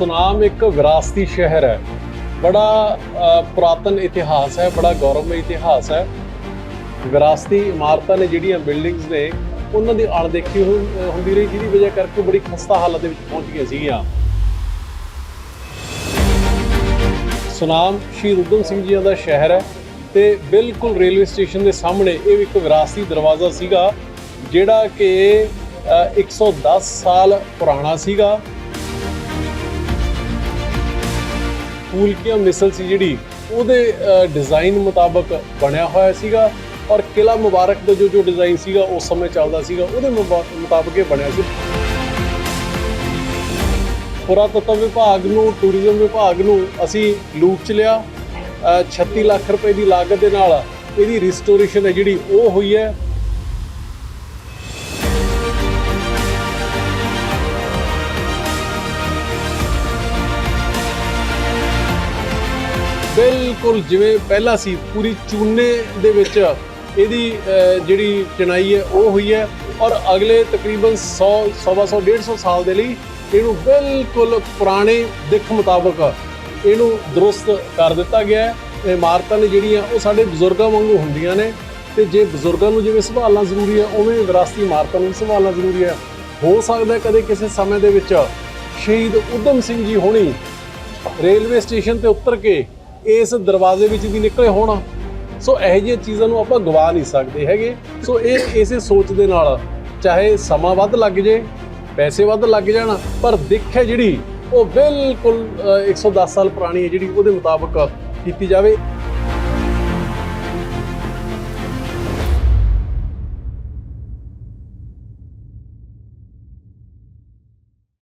ਸੁਨਾਮ ਇੱਕ ਵਿਰਾਸਤੀ ਸ਼ਹਿਰ ਹੈ। ਬੜਾ ਪੁਰਾਤਨ ਇਤਿਹਾਸ ਹੈ ਬੜਾ ਗੌਰਵਮਈ ਇਤਿਹਾਸ ਹੈ। ਵਿਰਾਸਤੀ ਇਮਾਰਤਾਂ ਨੇ ਜਿਹੜੀਆਂ ਬਿਲਡਿੰਗਸ ਨੇ ਉਹਨਾਂ ਦੀ ਅਣਦੇਖੀ ਹੁ- ਹੁੰਦੀ ਰਹੀ ਜਿਹਦੀ ਵਜ੍ਹਾ ਕਰਕੇ ਬੜੀ ਖਸਤਾ ਹਾਲਤ ਦੇ ਵਿੱਚ ਪਹੁੰਚ ਗਈਆਂ ਸੀਗੀਆਂ। ਸੁਨਾਮ ਸ਼ਹੀਦ ਊਧਮ ਸਿੰਘ ਜੀ ਦਾ ਸ਼ਹਿਰ ਹੈ ਤੇ ਬਿਲਕੁਲ ਰੇਲਵੇ ਸਟੇਸ਼ਨ ਦੇ ਸਾਹਮਣੇ ਇਹ ਇੱਕ ਵਿਰਾਸਤੀ ਦਰਵਾਜ਼ਾ ਸੀਗਾ ਜਿਹੜਾ ਕਿ ਅ, 110 ਸਾਲ ਪੁਰਾਣਾ ਸੀਗਾ। ਫੂਲਕੀਆਂ ਮਿਸਲ ਸੀ ਜਿਹੜੀ ਉਹਦੇ ਡਿਜ਼ਾਈਨ ਮੁਤਾਬਕ ਬਣਿਆ ਹੋਇਆ ਸੀਗਾ ਔਰ ਕਿਲਾ ਮੁਬਾਰਕ ਦਾ ਜੋ ਜੋ ਡਿਜ਼ਾਈਨ ਸੀਗਾ ਉਸ ਸਮੇਂ ਚੱਲਦਾ ਸੀਗਾ ਉਹਦੇ ਮੁਬਾ- ਮੁਤਾਬਕ ਇਹ ਬਣਿਆ ਸੀ। ਪੁਰਾਤਤਵ ਵਿਭਾਗ ਨੂੰ ਟੂਰਿਜ਼ਮ ਵਿਭਾਗ ਨੂੰ ਅਸੀਂ ਲੂਟ ਚ ਲਿਆ। ਅ, 36 ਲੱਖ ਰੁਪਏ ਦੀ ਲਾਗਤ ਦੇ ਨਾਲ ਇਹਦੀ ਰਿਸਟੋਰੇਸ਼ਨ ਹੈ ਜਿਹੜੀ ਉਹ ਹੋਈ ਹੈ। ਬਿਲਕੁਲ ਜਿਵੇਂ ਪਹਿਲਾਂ ਸੀ, ਪੂਰੀ ਚੂਨੇ ਦੇ ਵਿੱਚ ਇਹਦੀ ਜਿਹੜੀ ਚਣਾਈ ਹੈ, ਉਹ ਹੋਈ ਹੈ ਔਰ ਅਗਲੇ ਤਕਰੀਬਨ 100 ਸਵਾ 100 150 ਸਾਲ ਦੇ ਲਈ ਇਹਨੂੰ ਬਿਲਕੁਲ ਪੁਰਾਣੇ ਦਿੱਖ ਮੁਤਾਬਕ ਇਹਨੂੰ ਦਰੁਸਤ ਕਰ ਦਿੱਤਾ ਗਿਆ ਹੈ। ਇਮਾਰਤਾਂ ਨੇ ਜਿਹੜੀਆਂ, ਉਹ ਸਾਡੇ ਬਜ਼ੁਰਗਾਂ ਵਾਂਗੂ ਹੁੰਦੀਆਂ ਨੇ ਤੇ ਜੇ ਬਜ਼ੁਰਗਾਂ ਨੂੰ ਜਿਵੇਂ ਸੰਭਾਲਣਾ ਜ਼ਰੂਰੀ ਹੈ, ਉਵੇਂ ਵਿਰਾਸਤੀ ਇਮਾਰਤਾਂ ਨੂੰ ਸੰਭਾਲਣਾ ਜ਼ਰੂਰੀ ਹੈ। ਹੋ ਸਕਦਾ ਹੈ ਕਦੇ ਕਿਸੇ ਸਮੇਂ ਦੇ ਵਿੱਚ ਸ਼ਹੀਦ ਉਧਮ ਸਿੰਘ ਜੀ ਹੋਣੀ ਰੇਲਵੇ ਸਟੇਸ਼ਨ ਤੇ ਉਤਰ ਕੇ ਇਸ ਦਰਵਾਜ਼ੇ ਵਿੱਚ ਵੀ ਨਿਕਲੇ ਹੋਣ। ਸੋ ਇਹੋ ਜਿਹੀਆਂ ਚੀਜ਼ਾਂ ਨੂੰ ਆਪਾਂ ਗਵਾ ਨਹੀਂ ਸਕਦੇ ਹੈਗੇ। ਸੋ ਇਹ ਇਸੇ ਸੋਚ ਦੇ ਨਾਲ ਚਾਹੇ ਸਮਾਂ ਵੱਧ ਲੱਗ ਜੇ ਪੈਸੇ ਵੱਧ ਲੱਗ ਜਾਣ ਪਰ ਦਿੱਖ ਹੈ ਜਿਹੜੀ ਉਹ ਬਿਲਕੁਲ ਅ, 110 ਸਾਲ ਪੁਰਾਣੀ ਹੈ ਜਿਹੜੀ ਉਹਦੇ ਮੁਤਾਬਕ ਕੀਤੀ ਜਾਵੇ।